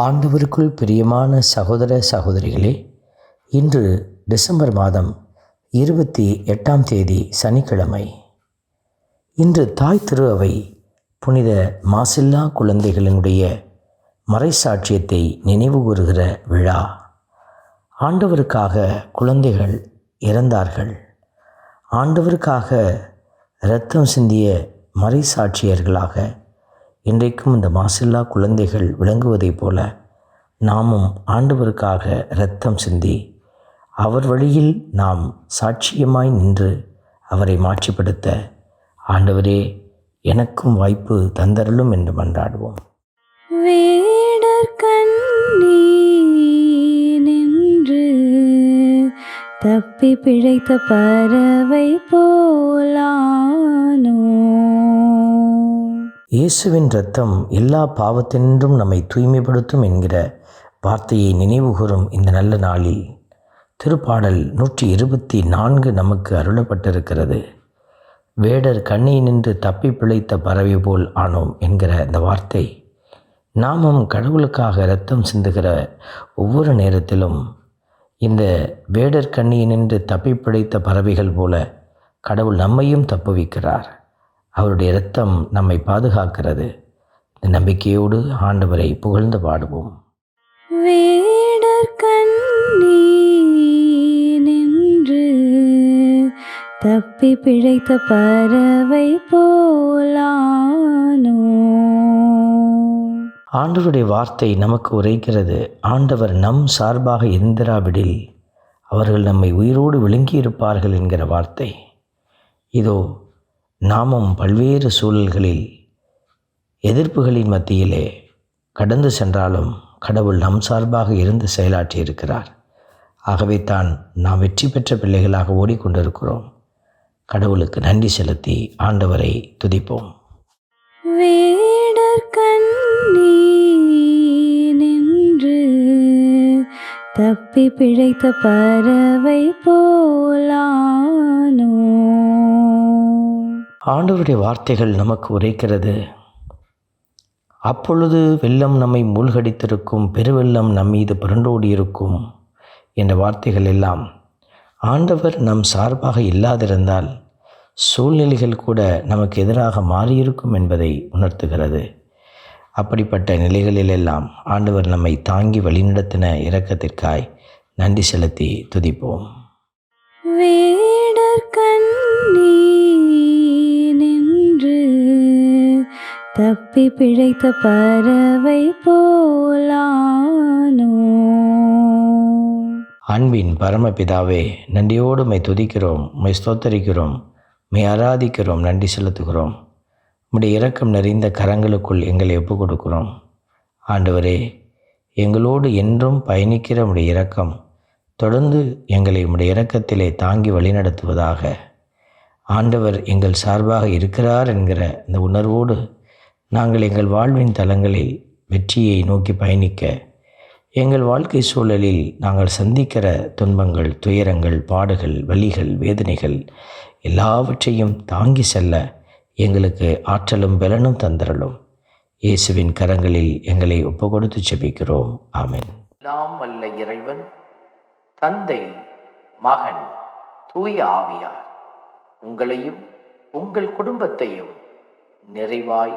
ஆண்டவருக்குள் பிரியமான சகோதர சகோதரிகளே இன்று டிசம்பர் மாதம் இருபத்தி எட்டாம் தேதி சனிக்கிழமை. இன்று தாய் திரு அவை புனித மாசில்லா குழந்தைகளினுடைய மறைசாட்சியத்தை நினைவு கூறுகிற விழா. ஆண்டவருக்காக குழந்தைகள் இறந்தார்கள். ஆண்டவருக்காக இரத்தம் சிந்திய மறைசாட்சியர்களாக இன்றைக்கும் இந்த மாசில்லா குழந்தைகள் விளங்குவதைப் போல நாமும் ஆண்டவருக்காக இரத்தம் சிந்தி அவர் வழியில் நாம் சாட்சியமாய் நின்று அவரை மாட்சிப்படுத்த ஆண்டவரே எனக்கும் வாய்ப்பு தந்தருளும் என்று மன்றாடுவோம். கண்ணி நின்று தப்பி பிழைத்த பறவை போலானோ? இயேசுவின் இரத்தம் எல்லா பாவத்தினின்றும் நம்மை தூய்மைப்படுத்தும் என்கிற வார்த்தையை நினைவுகூரும் இந்த நல்ல நாளில் திருப்பாடல் நூற்றி இருபத்தி நான்கு நமக்கு அருளப்பட்டிருக்கிறது. வேடர் கண்ணை நின்று தப்பி பிழைத்த பறவை போல் ஆனோம் என்கிற இந்த வார்த்தை. நாமும் கடவுளுக்காக இரத்தம் சிந்துகிற ஒவ்வொரு நேரத்திலும் இந்த வேடர் கண்ணியை நின்று தப்பி பிழைத்த பறவைகள் போல கடவுள் நம்மையும் தப்புவிக்கிறார். அவருடைய இரத்தம் நம்மை பாதுகாக்கிறது. இந்த நம்பிக்கையோடு ஆண்டவரை புகழ்ந்து பாடுவோம். நின்று தப்பி பிழைத்த பறவை போலானோ ஆண்டவருடைய வார்த்தை நமக்கு உரைக்கிறது. ஆண்டவர் நம் சார்பாக இருந்திராவிடில் அவர்கள் நம்மை உயிரோடு விழுங்கியிருப்பார்கள் என்கிற வார்த்தை. இதோ நாமும் பல்வேறு சூழல்களில் எதிர்ப்புகளின் மத்தியிலே கடந்து சென்றாலும் கடவுள் நம் சார்பாக இருந்து செயலாற்றி இருக்கிறார் ஆகவே தான் நாம் வெற்றி பெற்ற பிள்ளைகளாக ஓடிக்கொண்டிருக்கிறோம். கடவுளுக்கு நன்றி செலுத்தி ஆண்டவரை துதிப்போம். நின்று தப்பி பிழைத்த பறவை போலாம். ஆண்டவருடைய வார்த்தைகள் நமக்கு உரைக்கிறது. அப்பொழுது வெள்ளம் நம்மை மூழ்கடித்திருக்கும் பெருவெள்ளம் நம் மீது புரண்டோடி இருக்கும் என்ற வார்த்தைகள் எல்லாம் ஆண்டவர் நம் சார்பாக இல்லாதிருந்தால் சூழ்நிலைகள் கூட நமக்கு எதிராக மாறியிருக்கும் என்பதை உணர்த்துகிறது. அப்படிப்பட்ட நிலைகளிலெல்லாம் ஆண்டவர் நம்மை தாங்கி வழிநடத்தின இரக்கத்திற்காய் நன்றி செலுத்தி துதிப்போம். வே தப்பி பிழைத்த பறவை போலானோ? அன்பின் பரமபிதாவே நன்றியோடு மை துதிக்கிறோம் மை ஸ்தோத்தரிக்கிறோம் மை ஆராதிக்கிறோம் நன்றி செலுத்துகிறோம். உம்முடைய இரக்கம் நிறைந்த கரங்களுக்குள் எங்களை ஒப்பு கொடுக்கிறோம் ஆண்டவரே எங்களோடு என்றும் பயணிக்கிற உடைய இரக்கம் தொடர்ந்து எங்களை உம்முடைய இரக்கத்திலே தாங்கி வழிநடத்துவதாக. ஆண்டவர் எங்கள் சார்பாக இருக்கிறார் என்கிற இந்த உணர்வோடு நாங்கள் எங்கள் வாழ்வின் தளங்களில் வெற்றியை நோக்கி பயணிக்க எங்கள் வாழ்க்கை சூழலில் நாங்கள் சந்திக்கிற துன்பங்கள் துயரங்கள் பாடுகள் வலிகள் வேதனைகள் எல்லாவற்றையும் தாங்கி செல்ல எங்களுக்கு ஆற்றலும் பலனும் தந்தரலும் இயேசுவின் கரங்களில் எங்களை ஒப்பு கொடுத்து செபிக்கிறோம் ஆமேன். எல்லாம் வல்ல இறைவன் தந்தை மகன் தூய ஆவியார் உங்களையும் உங்கள் குடும்பத்தையும் நிறைவாய்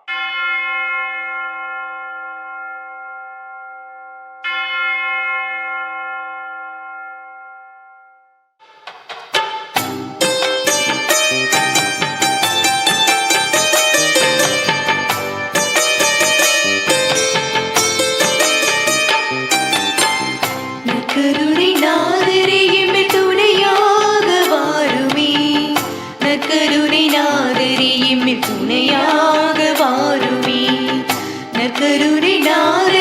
கருணாரே